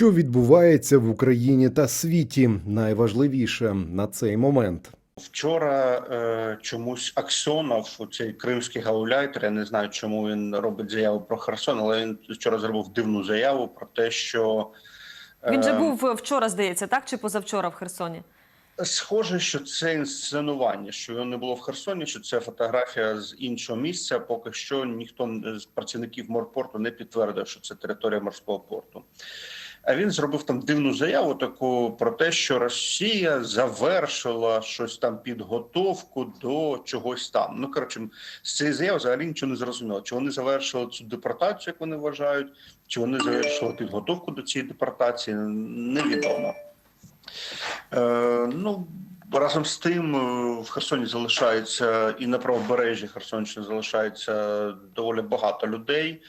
Що відбувається в Україні та світі, найважливіше на цей момент. Вчора е, чомусь Аксьонов, цей кримський гауляйтер, я не знаю, чому він робить заяву про Херсон, але він вчора зробив дивну заяву про те, що Він же е, був е, вчора, здається, так чи позавчора в Херсоні? Схоже, що це інсценування, що його не було в Херсоні, що це фотографія з іншого місця. Поки що ніхто з працівників морпорту не підтвердив, що це територія морського порту. А він зробив там дивну заяву таку про те, що Росія завершила щось там підготовку до чогось там. Ну коротше, з цієї заяви взагалі нічого не зрозуміло. Чи вони завершили цю депортацію, як вони вважають, чи вони завершили підготовку до цієї депортації, невідомо. Е, ну разом з тим е, в Херсоні залишається і на правобережжі Херсонщини залишається доволі багато людей.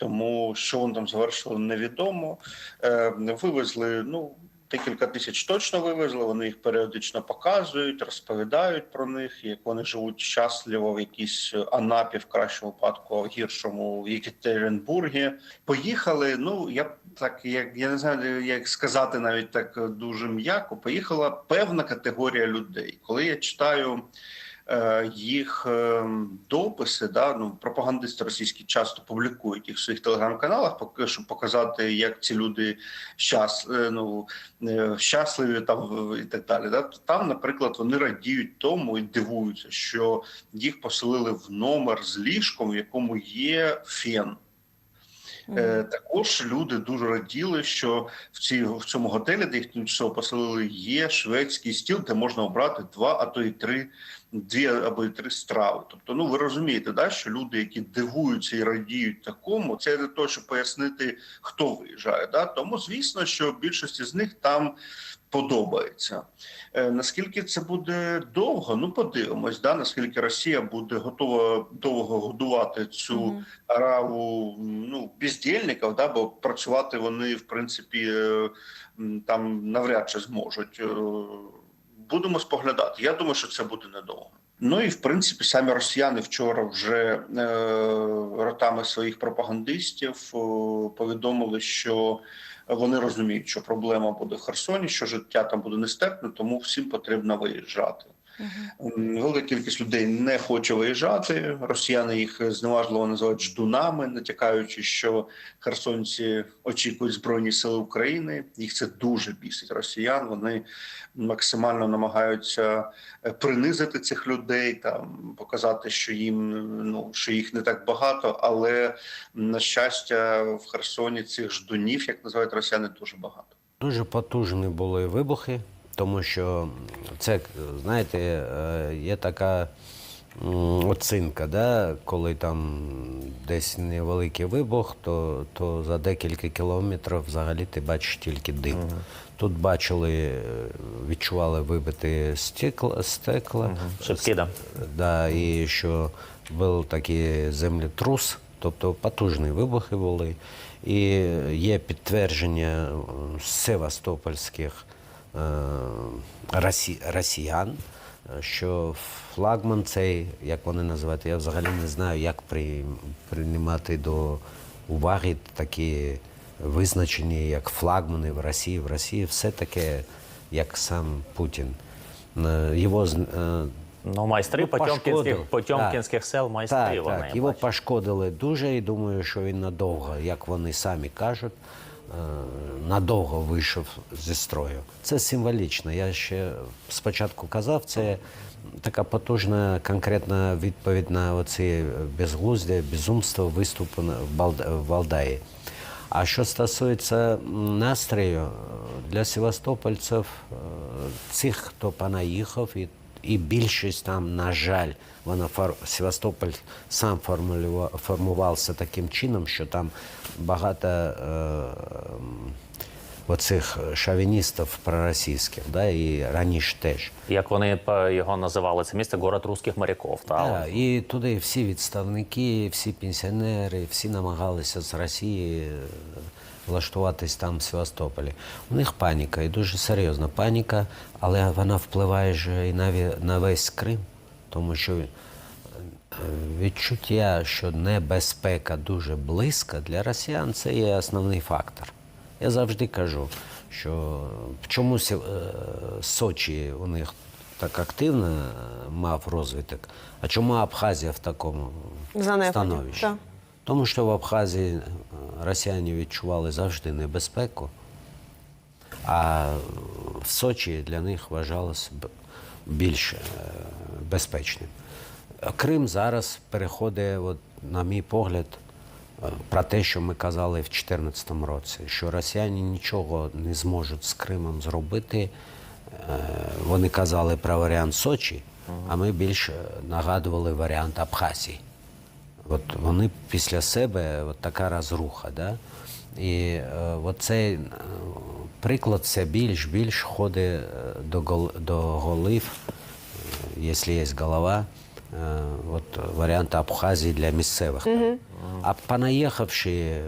Тому що вони там завершили, невідомо. Е, вивезли ну декілька тисяч точно вивезли. Вони їх періодично показують, розповідають про них, як вони живуть щасливо в якійсь Анапі, в кращому випадку, а в гіршому в Єкатеринбургі. Поїхали. Ну я так як я не знаю, як сказати навіть так дуже м'яко. Поїхала певна категорія людей. Коли я читаю е, їх е, дописи, да ну пропагандисти російські часто публікують їх в своїх телеграм-каналах, поки щоб показати, як ці люди щас, е, ну, е, щасливі там і так далі. Да? Там, наприклад, вони радіють тому і дивуються, що їх поселили в номер з ліжком, в якому є фен. Е, також люди дуже раділи, що в цій в цьому готелі, де їх тимчасово поселили, є шведський стіл, де можна обрати два, а то й три, дві або три страви. Тобто, ну ви розумієте, да, що люди, які дивуються і радіють такому, це для того, щоб пояснити, хто виїжджає. Да? Тому звісно, що більшості з них там подобається. Е, наскільки це буде довго? Ну подивимось, да наскільки Росія буде готова довго годувати цю Мгм. араву ну бездільників, да, бо працювати вони в принципі е, там навряд чи зможуть. Е, Будемо споглядати. Я думаю, що це буде недовго. Ну і в принципі самі росіяни вчора вже е, ротами своїх пропагандистів е, повідомили, що вони розуміють, що проблема буде в Херсоні, що життя там буде нестерпне, тому всім потрібно виїжджати. Велика кількість людей не хоче виїжджати. Росіяни їх зневажливо називають ждунами, натякаючи, що херсонці очікують збройні сили України. Їх це дуже бісить. Росіян вони максимально намагаються е, принизити цих людей, там показати, що їм ну що їх не так багато. Але на щастя, в Херсоні цих ждунів, як називають росіяни, дуже багато. Дуже потужні були вибухи, тому що це, знаєте, е, є така оцінка, да? коли там десь невеликий вибух, то, то за декілька кілометрів взагалі ти бачиш тільки дим. Тут бачили, е, відчували вибити стекла, стекла Шибки, да. да, і що був такий землетрус, тобто потужні вибухи були. І є підтвердження е, севастопольських росіян, е, що флагман цей, як вони називають, я взагалі не знаю, як приймати до уваги такі визначені, як флагмани в Росії. В Росії все таке, як сам Путін. Е, Його е, Ну, майстри потьомкінських, потьомкінських сел, майстри так, вони. так. Його бачу. пошкодили дуже і думаю, що він надовго, як вони самі кажуть, надовго вийшов зі строю. Це символічно. Я ще спочатку казав, це така потужна конкретна відповідь на оці безглуздя, безумство виступу в Валдаї. А що стосується настрою, е, для севастопольців, е, цих, хто понаїхав, і, і більшість там, на жаль, вона фор, Севастополь сам формулював, формувався таким чином, що там багато е, оцих шовіністів проросійських, да, і раніше теж. Як вони по- його називали, це місце город русських моряків. Та? Так, і туди всі відставники, всі пенсіонери, всі намагалися з Росії е, влаштуватись там в Севастополі. У них паніка, і дуже серйозна паніка, але вона впливає ж і на весь Крим, тому що е, відчуття, що небезпека дуже близька для росіян, це є основний фактор. Я завжди кажу, що чому е, Сочі у них так активно е, мав розвиток, а чому Абхазія в такому Занепаді, становищі? так. Тому що в Абхазії е, росіяни відчували завжди небезпеку, а в Сочі для них вважалось б- більш безпечним. Крим зараз переходить, от, на мій погляд, про те, що ми казали в 2014 році, що росіяни нічого не зможуть з Кримом зробити. Е, Вони казали про варіант Сочі, а ми більше нагадували варіант Абхазії. От вони після себе от така розруха. Да? І е, цей е, приклад все більш більш ходить е, до, гол, голів, е, якщо є голова, е, от варіант Абхазії для місцевих. А понаїхавши,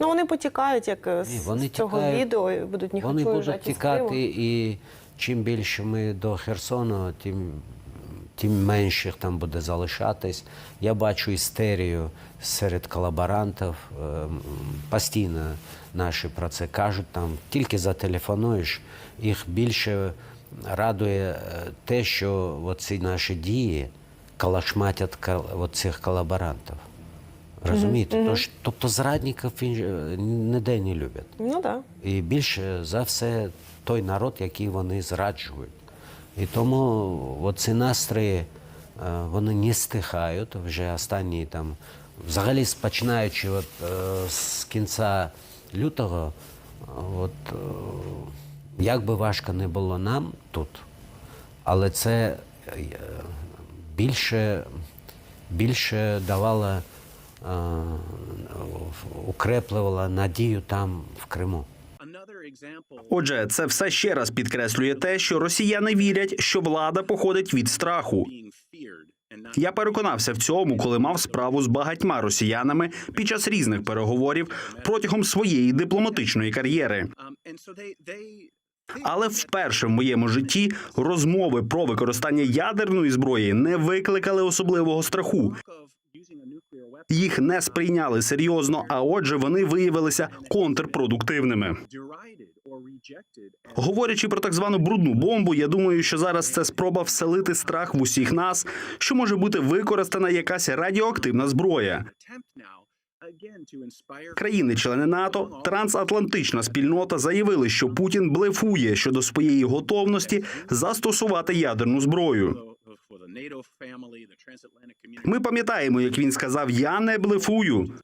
Ну, вони потікають, як ні, вони з цього тікають, відео, і будуть ніхто вони будуть тікати, і чим більше ми до Херсону, тим, тим менше їх там буде залишатись. Я бачу істерію серед колаборантів. е, Постійно наші про це кажуть. Там тільки зателефонуєш, їх більше радує е, те, що ці наші дії калашматять цих колаборантів. Розумієте? Тож, тобто зрадників е, ніде не люблять. Ну так. І більше за все той народ, який вони зраджують. І тому оці настрої е, вони не стихають вже останні там, взагалі починаючи от, з кінця лютого, от, як би важко не було нам тут, але це е, більше, більше давало, е, укреплювало надію там, в Криму. Отже, це все ще раз підкреслює те, що росіяни вірять, що влада походить від страху. Я переконався в цьому, коли мав справу з багатьма росіянами під час різних переговорів протягом своєї дипломатичної кар'єри. Але вперше в моєму житті розмови про використання ядерної зброї не викликали особливого страху. Їх не сприйняли серйозно, а отже, вони виявилися контрпродуктивними. Говорячи про так звану брудну бомбу, я думаю, що зараз це спроба вселити страх в усіх нас, що може бути використана якась радіоактивна зброя. Країни-члени НАТО, трансатлантична спільнота заявили, що Путін блефує щодо своєї готовності застосувати ядерну зброю. Ми пам'ятаємо, як він сказав: Я не блефую.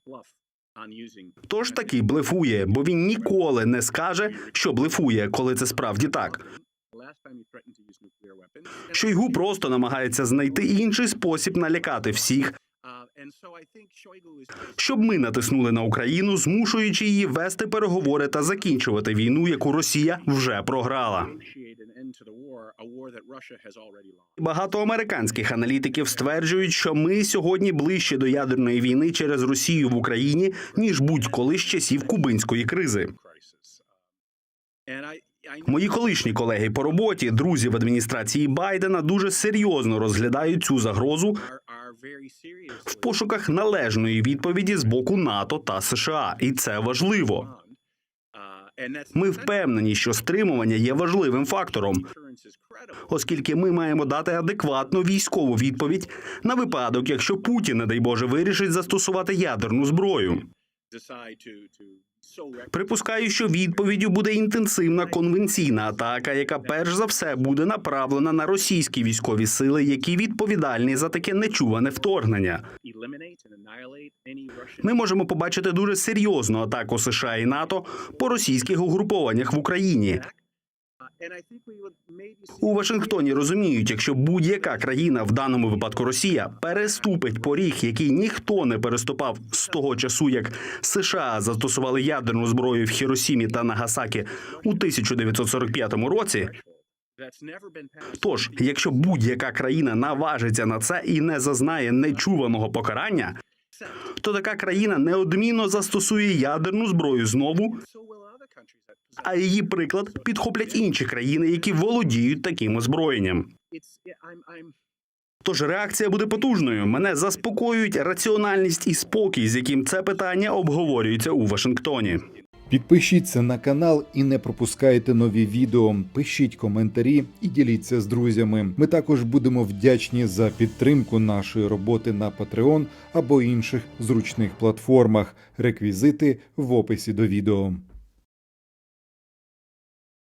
Тож таки блефує, бо він ніколи не скаже, що блефує, коли це справді так. Шойгу просто намагається знайти інший спосіб налякати всіх, щоб ми натиснули на Україну, змушуючи її вести переговори та закінчувати війну, яку Росія вже програла. Багато американських аналітиків стверджують, що ми сьогодні ближче до ядерної війни через Росію в Україні ніж будь-коли з часів кубинської кризи. Мої колишні колеги по роботі, друзі в адміністрації Байдена, дуже серйозно розглядають цю загрозу в пошуках належної відповіді з боку НАТО та США, і це важливо. Ми впевнені, що стримування є важливим фактором, оскільки ми маємо дати адекватну військову відповідь на випадок, якщо Путін, не дай Боже, вирішить застосувати ядерну зброю. Припускаю, що відповіддю буде інтенсивна конвенційна атака, яка перш за все буде направлена на російські військові сили, які відповідальні за таке нечуване вторгнення. Ми можемо побачити дуже серйозну атаку США і НАТО по російських угрупованнях в Україні. У Вашингтоні розуміють, якщо будь-яка країна, в даному випадку Росія, переступить поріг, який ніхто не переступав з того часу, як США застосували ядерну зброю в Хіросімі та Нагасакі у 1945 році. Тож, якщо будь-яка країна наважиться на це і не зазнає нечуваного покарання, то така країна неодмінно застосує ядерну зброю знову, а її приклад підхоплять інші країни, які володіють таким озброєнням. Тож реакція буде потужною. Мене заспокоюють раціональність і спокій, з яким це питання обговорюється у Вашингтоні. Підпишіться на канал і не пропускайте нові відео. Пишіть коментарі і діліться з друзями. Ми також будемо вдячні за підтримку нашої роботи на Patreon або інших зручних платформах. Реквізити в описі до відео.